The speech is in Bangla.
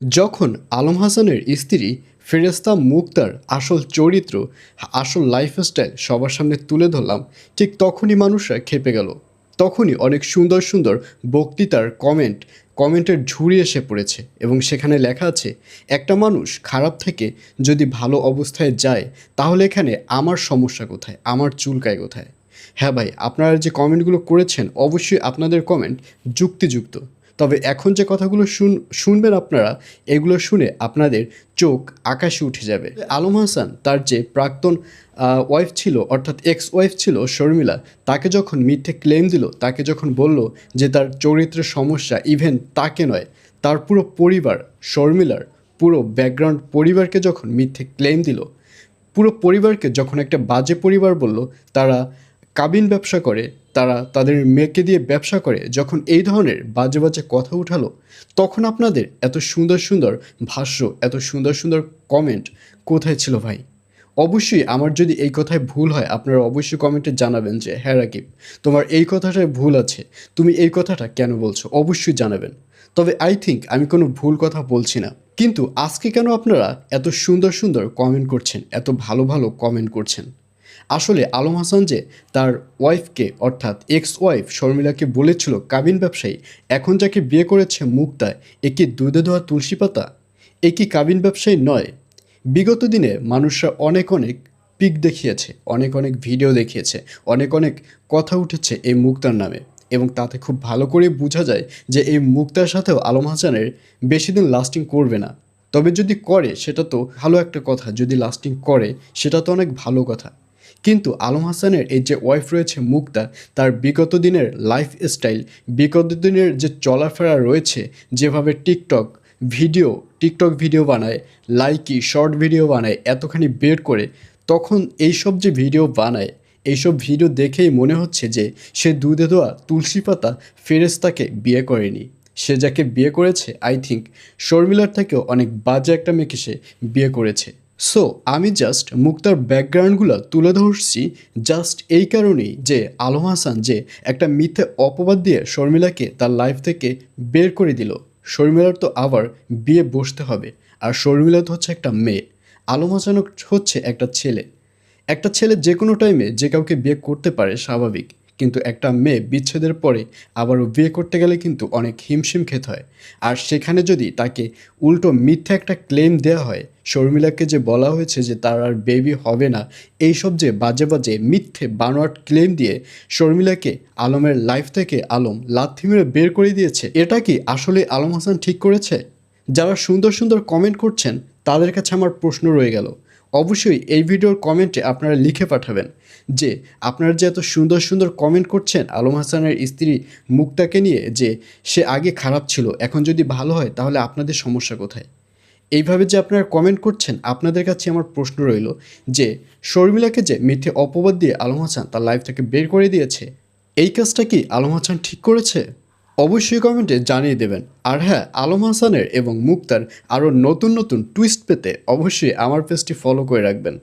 যখন আলম হাসানের স্ত্রী ফেরেস্তা মুক্তার আসল চরিত্র, আসল লাইফস্টাইল সবার সামনে তুলে ধরলাম, ঠিক তখনই মানুষরা খেপে গেল। তখনই অনেক সুন্দর সুন্দর বক্তৃতার কমেন্ট কমেন্টের ঝুড়ি এসে পড়েছে এবং সেখানে লেখা আছে, একটা মানুষ খারাপ থেকে যদি ভালো অবস্থায় যায়, তাহলে এখানে আমার সমস্যা কোথায়? আমার চুলকায় কোথায়? হ্যাঁ ভাই, আপনারা যে কমেন্টগুলো করেছেন, অবশ্যই আপনাদের কমেন্ট যুক্তিযুক্ত। তবে এখন যে কথাগুলো শুন শুনবেন আপনারা, এগুলো শুনে আপনাদের চোখ আকাশে উঠে যাবে। আলম হাসান, তার যে প্রাক্তন ওয়াইফ ছিল, অর্থাৎ এক্স ওয়াইফ ছিল শর্মিলা, তাকে যখন মিথ্যে ক্লেম দিল, তাকে যখন বলল যে তার চরিত্রের সমস্যা ইভেন তাকে নয়, তার পুরো পরিবার শর্মিলার পুরো ব্যাকগ্রাউন্ড পরিবারকে যখন মিথ্যে ক্লেম দিল, পুরো পরিবারকে যখন একটা বাজে পরিবার বলল, তারা কাবিন ব্যবসা করে, তারা তাদের মেয়েকে দিয়ে ব্যবসা করে, যখন এই ধরনের বাজে বাজে কথা উঠালো, তখন আপনাদের এত সুন্দর সুন্দর ভাষ্য, এত সুন্দর সুন্দর কমেন্ট কোথায় ছিল ভাই? অবশ্যই আমার যদি এই কথায় ভুল হয়, আপনারা অবশ্যই কমেন্টে জানাবেন যে হ্যাঁ রাকিব, তোমার এই কথাটায় ভুল আছে, তুমি এই কথাটা কেন বলছো? অবশ্যই জানাবেন। তবে আই থিঙ্ক আমি কোনো ভুল কথা বলছি না। কিন্তু আজকে কেন আপনারা এত সুন্দর সুন্দর কমেন্ট করছেন, এত ভালো ভালো কমেন্ট করছেন? আসলে আলম হাসান যে তার ওয়াইফকে, অর্থাৎ এক্স ওয়াইফ শর্মিলাকে বলেছিল কাবিন ব্যবসায়ী, এখন যাকে বিয়ে করেছে মুক্তা এ কি দুধে ধোয়া তুলসী পাতা? এ কি কাবিন ব্যবসায়ী নয়? বিগত দিনে মানুষরা অনেক অনেক পিক দেখিয়েছে, অনেক অনেক ভিডিও দেখিয়েছে, অনেক অনেক কথা উঠেছে এই মুক্তার নামে এবং তাতে খুব ভালো করে বোঝা যায় যে এই মুক্তার সাথেও আলম হাসানের বেশি দিন লাস্টিং করবে না। তবে যদি করে, সেটা তো ভালো একটা কথা, যদি লাস্টিং করে, সেটা তো অনেক ভালো কথা। কিন্তু আলম হাসানের এই যে ওয়াইফ রয়েছে মুক্তা, তার বিগত দিনের লাইফ স্টাইল বিগত দিনের যে চলাফেরা রয়েছে, যেভাবে টিকটক ভিডিও টিকটক ভিডিও বানায়, লাইকি, শর্ট ভিডিও বানায়, এতখানি বের করে, তখন এইসব যে ভিডিও বানায়, এইসব ভিডিও দেখেই মনে হচ্ছে যে সে দুধে দেওয়া তুলসী পাতা ফেরেস্তাকে বিয়ে করেনি। সে যাকে বিয়ে করেছে আই থিঙ্ক শর্মিলার থেকেও অনেক বাজে একটা মেয়েকে সে বিয়ে করেছে। সো আমি জাস্ট মুক্তার ব্যাকগ্রাউন্ডগুলো তুলে ধরছি জাস্ট এই কারণেই যে আলম হাসান যে একটা মিথ্যে অপবাদ দিয়ে শর্মিলাকে তার লাইফ থেকে বের করে দিল। শর্মিলার তো আবার বিয়ে বসতে হবে। আর শর্মিলা তো হচ্ছে একটা মেয়ে। আলম হাসান হচ্ছে একটা ছেলে। একটা ছেলে যে কোনো টাইমে যে কাউকে বিয়ে করতে পারে স্বাভাবিক। কিন্তু একটা মেয়ে বিচ্ছেদের পরে আবারও বিয়ে করতে গেলে কিন্তু অনেক হিমশিম খেতে হয়। আর সেখানে যদি তাকে উল্টো মিথ্যা একটা ক্লেম দেওয়া হয়, শর্মিলাকে যে বলা হয়েছে যে তার আর বেবি হবে না, এইসব যে বাজে বাজে মিথ্যে বানোয়াট ক্লেম দিয়ে শর্মিলাকে আলমের লাইফ থেকে আলম লাথি মেরে বের করে দিয়েছে, এটা কি আসলে আলম হাসান ঠিক করেছে? যারা সুন্দর সুন্দর কমেন্ট করছেন, তাদের কাছে আমার প্রশ্ন রয়ে গেল। অবশ্যই এই ভিডিওর কমেন্টে আপনারা লিখে পাঠাবেন যে, আপনারা যে এত সুন্দর সুন্দর কমেন্ট করছেন আলম হাসানের স্ত্রী মুক্তাকে নিয়ে যে সে আগে খারাপ ছিল, এখন যদি ভালো হয় তাহলে আপনাদের সমস্যা কোথায়? এইভাবে যে আপনারা কমেন্ট করছেন, আপনাদের কাছে আমার প্রশ্ন রইল যে, শর্মিলাকে যে মিথ্যে অপবাদ দিয়ে আলম হাসান তার লাইফ থেকে বের করে দিয়েছে, এই কাজটা কি আলম হাসান ঠিক করেছে? অবশ্যই কমেন্টে জানিয়ে দেবেন। আর হ্যাঁ আলম হাসানের এবং মুক্তার আরও নতুন নতুন টুইস্ট পেতে অবশ্যই আমার পেজটি ফলো করে রাখবেন।